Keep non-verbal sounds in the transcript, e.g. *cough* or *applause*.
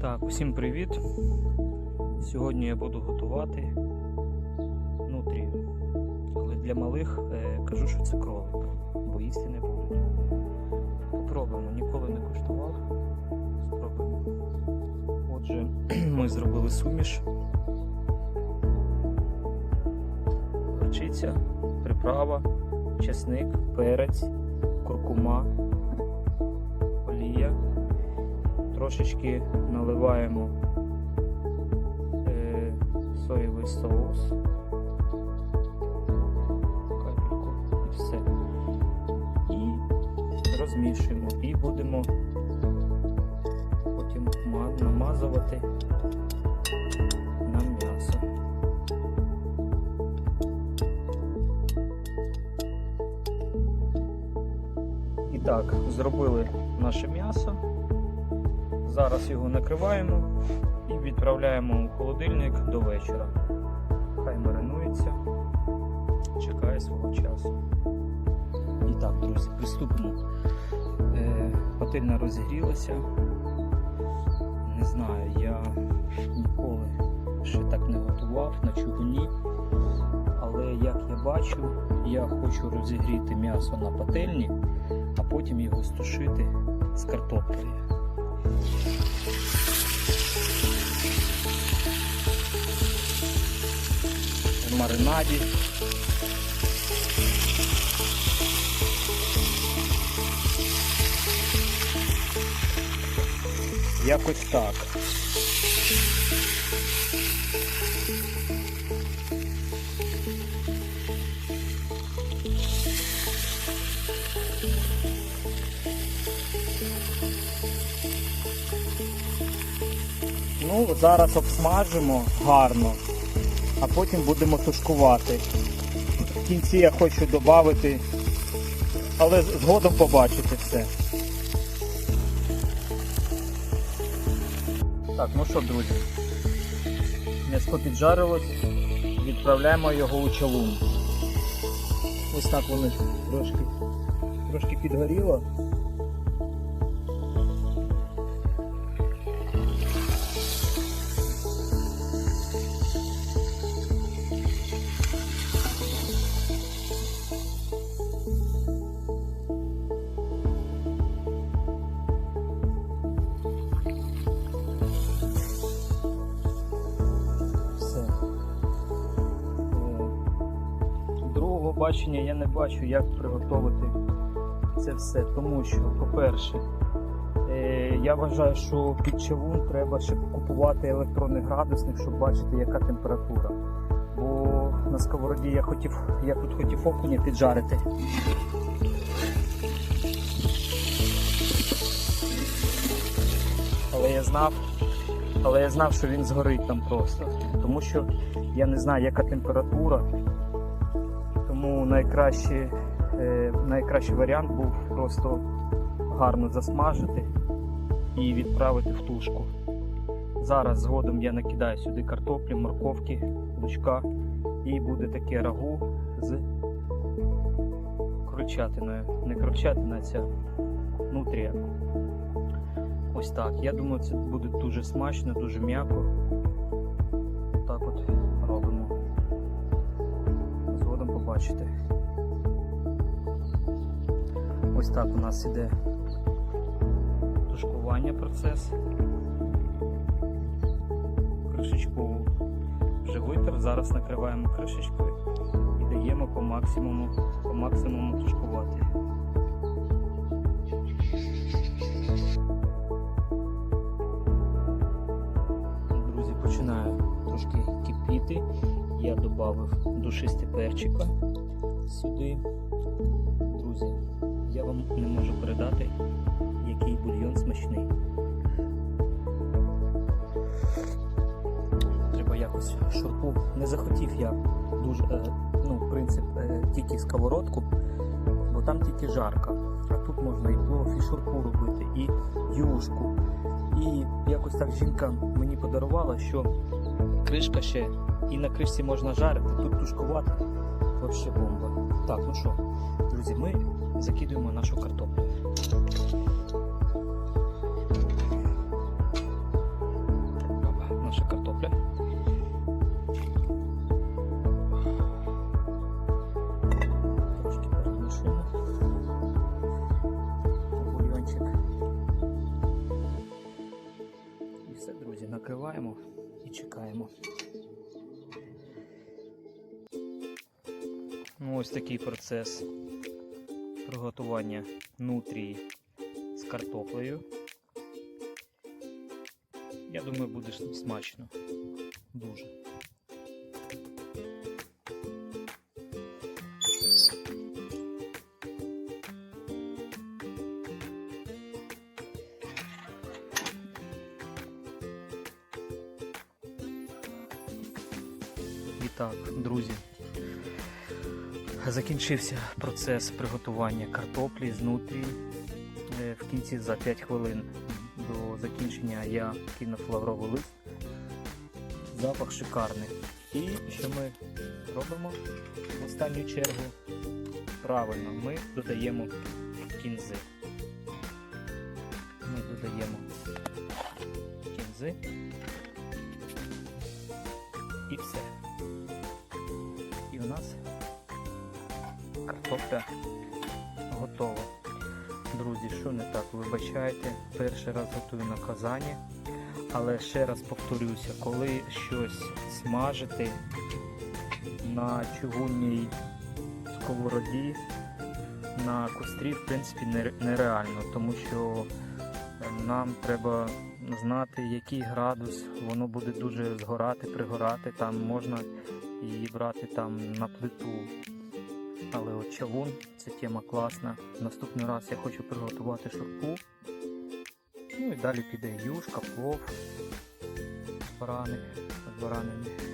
Так, усім привіт. Сьогодні я буду готувати нутрію. Коли для малих е, кажу, що це кролик, бо їсти не будуть. Попробуємо, ніколи не куштував. Спробуємо. Отже, *clears throat* ми зробили суміш. Горчиця, приправа, чесник, перець, куркума, трошечки наливаємо е, соєвий соус, капельку і все. І розмішуємо. І будемо потім намазувати на м'ясо. І так, зробили наше м'ясо. Зараз його накриваємо і відправляємо у холодильник до вечора. Хай маринується, чекає свого часу. І так, друзі, приступимо. Е, пательня розігрілася. Не знаю, я ніколи ще так не готував на чугуні. Але як я бачу, я хочу розігріти м'ясо на пательні, а потім його стушити з картоплею. В маринаді. Якось так. Ну, зараз обсмажимо гарно, а потім будемо тушкувати. В кінці я хочу додати, але згодом побачите все. Так, ну що, друзі, м'ясо піджарилось, відправляємо його у чавун. Ось так воно трошки, трошки підгоріло. Другого бачення я не бачу, як приготувати це все. Тому що, по-перше, е, я вважаю, що під чавун треба ще купувати електронний градусник, щоб бачити, яка температура. Бо на сковороді я хотів, я тут хотів окуня піджарити. Але я знав, але я знав, що він згорить там просто. Тому що я не знаю, яка температура. Тому найкращий, е, найкращий варіант був просто гарно засмажити і відправити в тушку. Зараз згодом я накидаю сюди картоплі, морковки, лучка і буде таке рагу з крольчатиною. Не крольчатина, а ця нутрія. Ось так. Я думаю, це буде дуже смачно, дуже м'яко. Так от Побачите. Ось так у нас іде тушкування процес. Кришечку вже витер, зараз накриваємо кришечкою і даємо по максимуму, по максимуму тушкувати. Друзі, починає трошки кипіти. Я додав душисті перчика сюди. Друзі, я вам не можу передати, який бульйон смачний. Треба якось шурпу. Не захотів я дуже, е, ну, принцип, е, тільки сковородку, бо там тільки жарка. А тут можна і плов, і шурпу робити, і юшку. І якось так жінка мені подарувала, що кришка ще і на кришці можна жарити, тут тушкувати. Вообще бомба. Так, ну що, друзі, ми закидуємо нашу картоплю. Наша картопля. Трошки перемішуємо. І все, друзі, накриваємо і чекаємо. Ну, ось такий процес приготування нутрії з картоплею. Я думаю, буде смачно. Дуже. І так, друзі, закінчився процес приготування картоплі з нутрії. Е, В кінці за 5 хвилин до закінчення я кинув лавровий лист. Запах шикарний. І що ми робимо в останню чергу? Правильно, ми додаємо кінзи. Ми додаємо кінзи. І все. Картопля готова. Друзі, що не так, вибачайте, перший раз готую на казані. Але ще раз повторюся, коли щось смажити на чугунній сковороді, на кострі, в принципі, нереально, тому що нам треба знати, який градус, воно буде дуже згорати, пригорати, там можна її брати там на плиту. Чавун це тема класна. Наступний раз я хочу приготувати шурпу. Ну і далі піде юшка, плов, барани, баранини.